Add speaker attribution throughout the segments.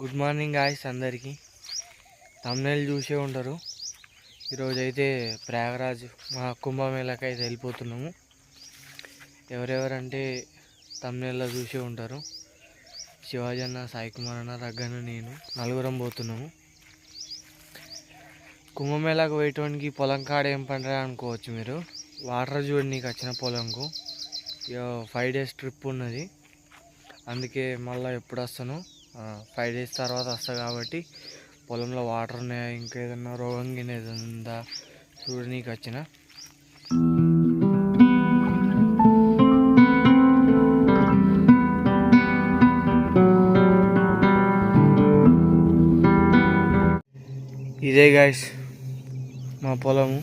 Speaker 1: Good morning guys అందరికీ. Thumbnail చూసే ఉంటారు. ఈరోజైతే ప్రయాగరాజ్ మా కుంభమేళకి అయితే వెళ్ళిపోతున్నాము. ఎవరెవరంటే తమ్నేల్లో చూసే ఉంటారు. శివాజీ అన్న సాయి కుమార్ అన్న రగ్గన్న నేను నలుగురం పోతున్నాము. కుంభమేళకు పోయేటోనికి పొలం కాడ ఏం పండరా అనుకోవచ్చు మీరు. వాటర్ చూడనీకి వచ్చిన పొలంకు. ఫైవ్ డేస్ ట్రిప్ ఉన్నది. అందుకే మళ్ళీ ఎప్పుడు వస్తాను. ఫైవ్ డేస్ తర్వాత వస్తా కాబట్టి పొలంలో వాటర్ ఉన్నాయా? ఇంకా ఏదన్నా రోగం గిన ఏదైనా ఉందా చూడనీకి వచ్చిన. ఇదే గాయస్ మా పొలము.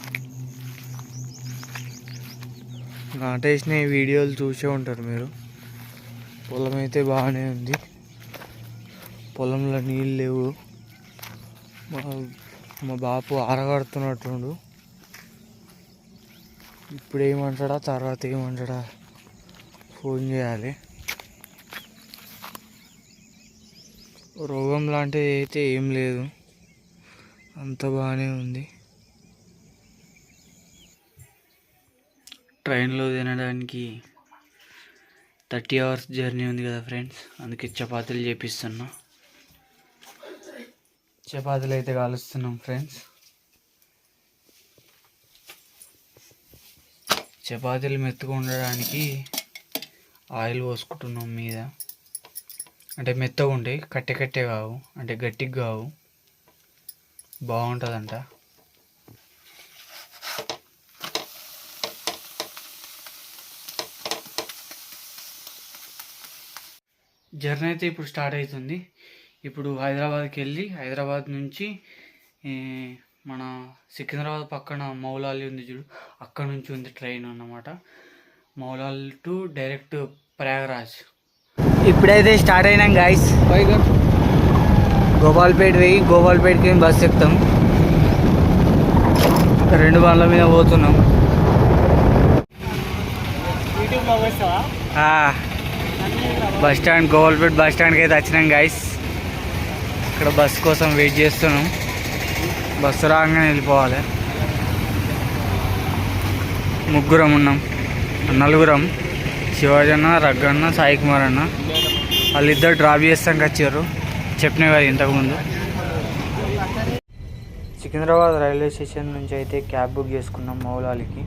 Speaker 1: నాటేసిన వీడియోలు చూసే ఉంటారు మీరు. పొలం అయితే బాగానే ఉంది. పొలంలో నీళ్ళు లేవు. మా మా బాపు ఆరగడుతున్నట్టుండు. ఇప్పుడు ఏమంటాడా తర్వాత ఏమంటాడా? ఫోన్ చేయాలి. రోగం లాంటిది అయితే ఏం లేదు. అంత బాగానే ఉంది. ట్రైన్లో తినడానికి థర్టీ అవర్స్ జర్నీ ఉంది కదా ఫ్రెండ్స్. అందుకే చపాతీలు చేపిస్తున్నా. చపాతీలు అయితే కాలుస్తున్నాం ఫ్రెండ్స్. చపాతీలు మెత్తగా ఉండడానికి ఆయిల్ పోసుకుంటున్నాం మీద. అంటే మెత్తగా ఉంటాయి కట్టె కట్టె కావు అంటే గట్టిగా కావు. బాగుంటుందంట. జర్నీ అయితే ఇప్పుడు స్టార్ట్ అవుతుంది. ఇప్పుడు హైదరాబాద్కి వెళ్ళి హైదరాబాద్ నుంచి మన సికింద్రాబాద్ పక్కన మౌలాలి ఉంది చూడు అక్కడ నుంచి ఉంది ట్రైన్ అన్నమాట. Moula Ali to direct Prayagraj. ఇప్పుడైతే స్టార్ట్ అయినాం గాయస్. గోపాల్పేట పోయి గోపాల్పేటకి బస్ ఎక్కుతాం. రెండు బండ్ల మీద పోతున్నాం. ఆ, బస్ స్టాండ్ గోపాల్పేట బస్ స్టాండ్కి అయితే వచ్చినాం గాయస్. ఇక్కడ బస్ కోసం వెయిట్ చేస్తున్నాం. బస్సు రాగానే వెళ్ళిపోవాలి. ముగ్గురం ఉన్నాం. నలుగురం. శివాజీ అన్న రగ్గన్న సాయి కుమార్ అన్న వాళ్ళిద్దరు డ్రాప్ చేస్తానికి వచ్చారు చెప్పిన కదా ఇంతకుముందు. సికింద్రాబాద్ రైల్వే స్టేషన్ నుంచి అయితే క్యాబ్ బుక్ చేసుకున్నాం మౌలాలికి.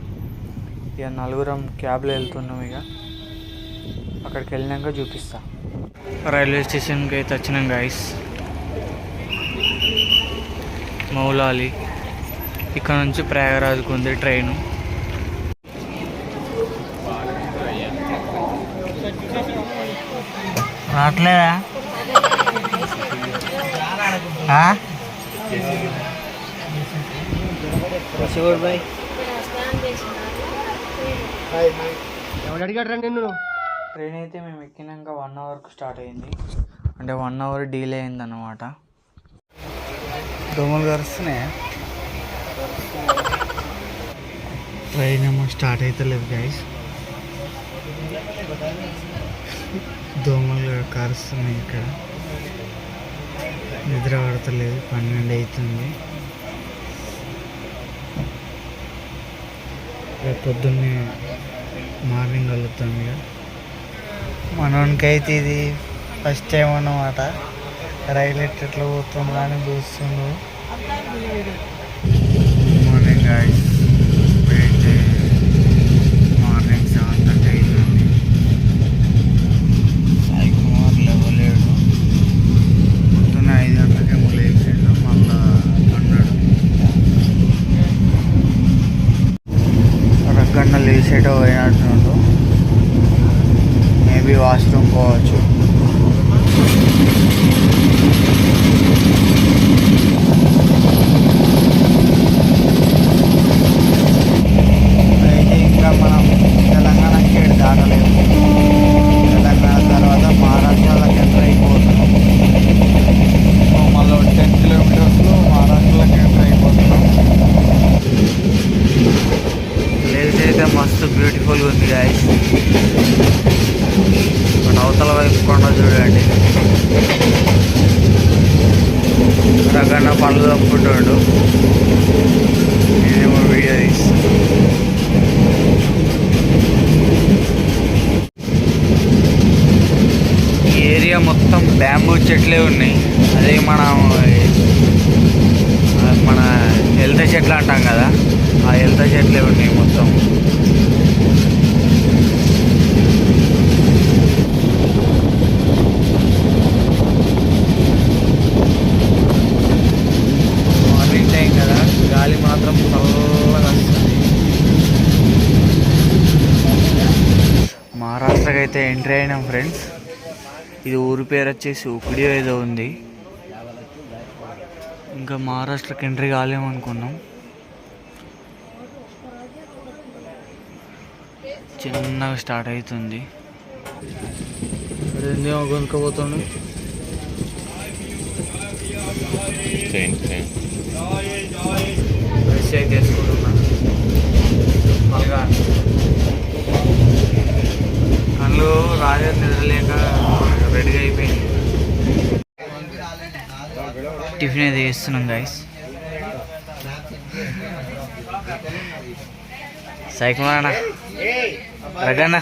Speaker 1: ఇక నలుగురం క్యాబ్లో వెళ్తున్నాం ఇక. అక్కడికి వెళ్ళినాక చూపిస్తా. రైల్వే స్టేషన్కి అయితే వచ్చినాం గాయస్ మౌలాలి. ఇక్కడ నుంచి ప్రయాగరాజ్కి ఉంది ట్రైను. రావట్లేదా? శివుడు బాయ్.
Speaker 2: ఎవడు అడిగాడు నిన్ను?
Speaker 1: ట్రైన్ అయితే మేము ఎక్కినాక వన్ అవర్కి స్టార్ట్ అయింది. అంటే వన్ అవర్ డీలే అయింది అన్నమాట దోమలు కరుస్తున్నాయి ట్రైన్ ఏమో స్టార్ట్ అవుతలేదు గైస్ దోమలు కరుస్తున్నాయి ఇక్కడ. నిద్ర పడతలేదు పన్నెండు అవుతుంది రేపు పొద్దున్నే మార్నింగ్ కలుగుతాం ఇక. మనోనికైతే ఇది ఫస్ట్ టైం అన్నమాట. రైలు ఎట్లా పోతుందా అని చూస్తుండు మార్నింగ్ గాయస్ అయితే మార్నింగ్ సెవెన్ థర్టీ అవుతుంది సాయి కుమార్ లేవలేడు. పొద్దున్న ఐదు గంటలకేమో లేచిండు మళ్ళా అన్నాడు రగ్గన్న లేచేటో పోయినట్టుండు మేబీ వాష్రూమ్ పోవచ్చు. Thank you. మొత్తం చెట్లే ఉన్నాయి. అదే మనం మన ఎల్త చెట్లు అంటాం కదా ఆ ఎల్త చెట్లే ఉన్నాయి మొత్తం. మార్నింగ్ టైం కదా గాలి మాత్రం చల్లగా వస్తుంది. మహారాష్ట్రకి అయితే ఎంట్రీ అయినాం ఫ్రెండ్స్. ఇది ఊరి పేరు వచ్చేసి ఉపిడియో ఏదో ఉంది. ఇంకా మహారాష్ట్రకి ఎంట్రీ కాలేమనుకున్నాం. చిన్నగా స్టార్ట్ అవుతుంది ఏమో కొనుక్కోపోతాను. బ్రష్ అయితే వేసుకుంటున్నా. బాగా కళ్ళు రాజే నిద్రలేక రెడీగా అయిపోయింది. టిఫిన్ అయితే చేస్తున్నాం గైస్ సైకిల్ అన్న. రగన్న.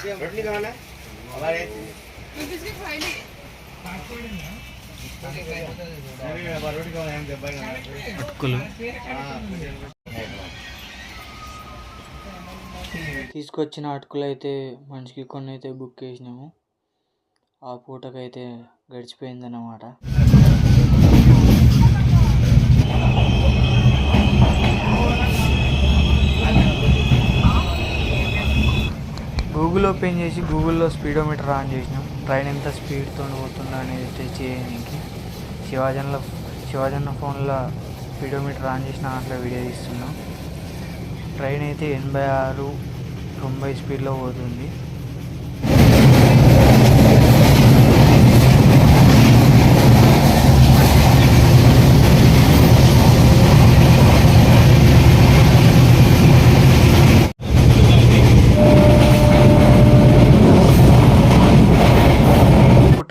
Speaker 1: అటుకులు తీసుకొచ్చిన అటుకులు అయితే మనిషికి కొన్ని అయితే బుక్ చేసినాము. ఆ పూటకైతే గడిచిపోయిందన్నమాట. గూగుల్ ఓపెన్ చేసి గూగుల్లో స్పీడోమీటర్ ఆన్ చేసినాం. ట్రైన్ ఎంత స్పీడ్తో పోతుందో అనేది టెస్ట్ చేయడానికి శివాజన్ల శివాజన్న ఫోన్లో స్పీడోమీటర్ ఆన్ చేసిన దాంట్లో వీడియో తీస్తున్నాం. ట్రైన్ అయితే ఎనభై ఆరు తొంభై స్పీడ్లో పోతుంది.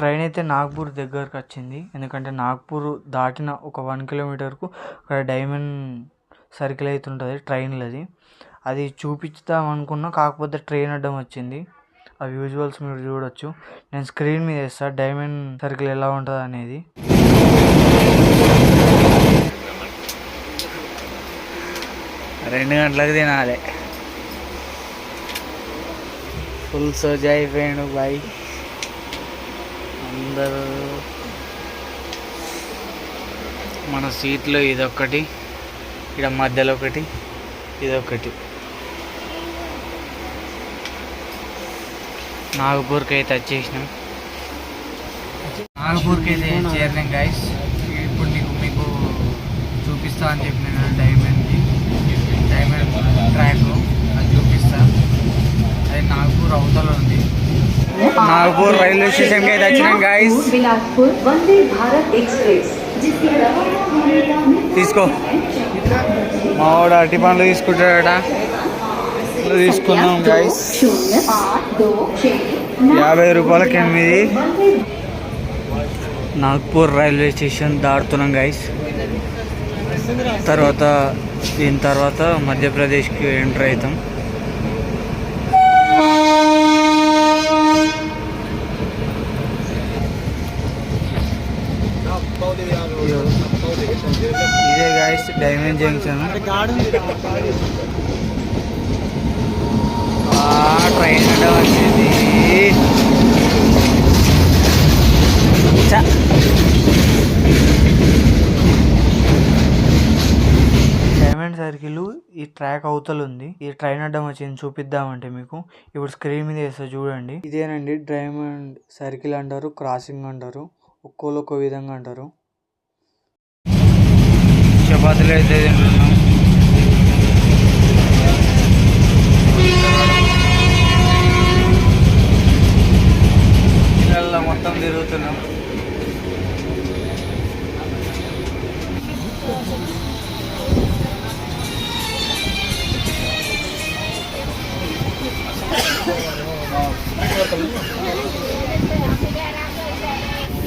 Speaker 1: ట్రైన్ అయితే నాగ్పూర్ దగ్గరకు వచ్చింది. ఎందుకంటే నాగ్పూర్ దాటిన ఒక వన్ కిలోమీటర్కు అక్కడ డైమండ్ సర్కిల్ అయితే ఉంటుంది ట్రైన్లది. అది చూపిస్తాం అనుకున్నా కాకపోతే ట్రైన్ అడ్డం వచ్చింది. ఆ విజువల్స్ మీరు చూడొచ్చు. నేను స్క్రీన్ మీద వేస్తాను డైమండ్ సర్కిల్ ఎలా ఉంటుంది అనేది. రెండు గంటలకు తినాలి. ఫుల్ సోజా అయిపోయాడు బాయ్. అందరూ మన సీట్లో ఇదొకటి ఇక్కడ మధ్యలో ఒకటి ఇదొకటి నాగపూర్కి అయితే వచ్చేసినాం. నాగపూర్కి అయితే చేరినాం గైస్ ఇప్పుడు నీకు మీకు చూపిస్తా అని చెప్పిన కదా డైమండ్ది డైమండ్ ట్రాక్ అది చూపిస్తా. అది నాగపూర్ అవతల ఉంది.
Speaker 3: నాగపూర్ రైల్వే స్టేషన్కి అయితే వచ్చినాం గాయస్
Speaker 1: తీసుకో. మా వాడు అరటి పండ్లు తీసుకుంటాడట. తీసుకున్నాం
Speaker 3: గాయస్
Speaker 1: యాభై రూపాయలకి ఎనిమిది నాగ్పూర్ రైల్వే స్టేషన్ దాడుతున్నాం గాయస్ తర్వాత దీని తర్వాత మధ్యప్రదేశ్కి ఎంటర్ అవుతాం. ఇదే గాయస్ డైమండ్ జంక్షన్ ట్రైన్ అంటే వచ్చింది. డైమండ్ సర్కిల్ ఈ ట్రాక్ అవతల ఉంది. ఈ ట్రైన్ అడ్డం వచ్చింది చూపిద్దామంటే మీకు. ఇప్పుడు స్క్రీన్ మీద వేస్తా చూడండి. ఇదేనండి డైమండ్ సర్కిల్ అంటారు క్రాసింగ్ అంటారు ఒక్కోళ్ళు ఒక్కో విధంగా అంటారు. చపాతీలు అయితే తింటున్నాం ఇళ్ళల్లో మొత్తం తిరుగుతున్నాం.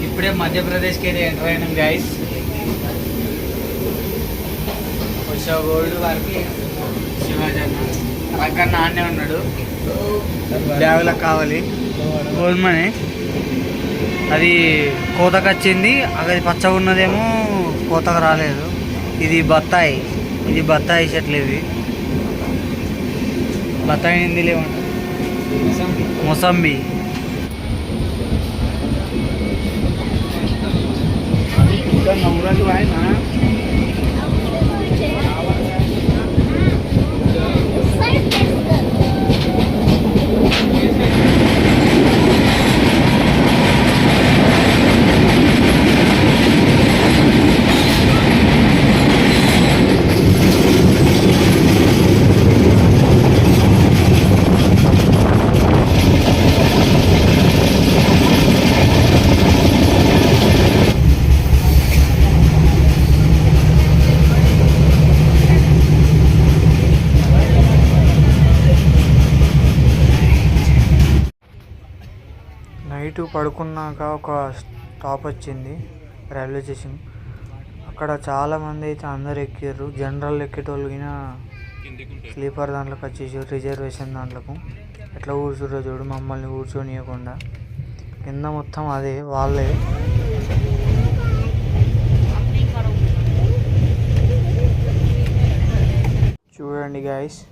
Speaker 1: ఇప్పుడే మధ్యప్రదేశ్కి అయితే ఎంటర్ అయినాం గాయస్ గోల్డ్ వారికి శివాజన్న అన్న. ఆనే ఉన్నాడు. బ్యాగులకు కావాలి. Gold money. అది కోతకు వచ్చింది. అది పచ్చగా ఉన్నదేమో కోతకు రాలేదు. ఇది బత్తాయి. ఇది బత్తాయి చెట్లు ఇవి. బత్తాయి హిందీ లేవంట మొసంబి. నైట్ పడుకున్నాక ఒక స్టాప్ వచ్చింది రైల్వే స్టేషన్. అక్కడ చాలా మంది అయితే అందరు ఎక్కారు జనరల్ ఎక్కేటోళ్ళు స్లీపర్ దాంట్లోకి వచ్చేసి రిజర్వేషన్ దాంట్లోకి. ఎట్లా కూర్చుర్రో చూడు మమ్మల్ని కూర్చొనియకుండా. కింద మొత్తం అదే వాళ్ళే. చూడండి గాయస్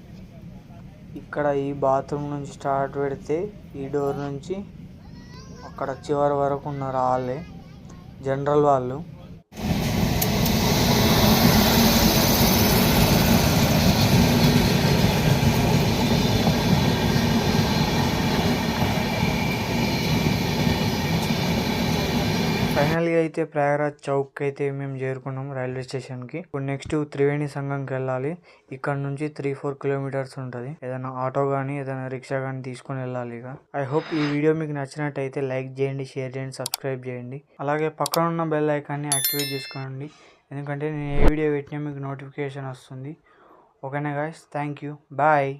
Speaker 1: ఇక్కడ ఈ బాత్రూమ్ నుంచి స్టార్ట్ పెడితే ఈ డోర్ నుంచి అక్కడ చివరి వరకు ఉన్నారు వాళ్ళే జనరల్ వాళ్ళు ఫైనల్గా అయితే ప్రయాగరాజ్ చౌక్ అయితే మేము చేరుకున్నాం రైల్వే స్టేషన్కి. ఇప్పుడు నెక్స్ట్ త్రివేణి సంఘంకి వెళ్ళాలి. ఇక్కడ నుంచి త్రీ ఫోర్ కిలోమీటర్స్ ఉంటుంది. ఏదైనా ఆటో కానీ ఏదైనా రిక్షా కానీ తీసుకొని వెళ్ళాలి ఇక. ఐ హోప్ ఈ వీడియో మీకు నచ్చినట్టయితే లైక్ చేయండి షేర్ చేయండి సబ్స్క్రైబ్ చేయండి. అలాగే పక్కన ఉన్న బెల్ ఐకాన్ని యాక్టివేట్ చేసుకోండి. ఎందుకంటే నేను ఏ వీడియో పెట్టినా మీకు నోటిఫికేషన్ వస్తుంది. ఓకేనా గాయస్? Thank you. బాయ్.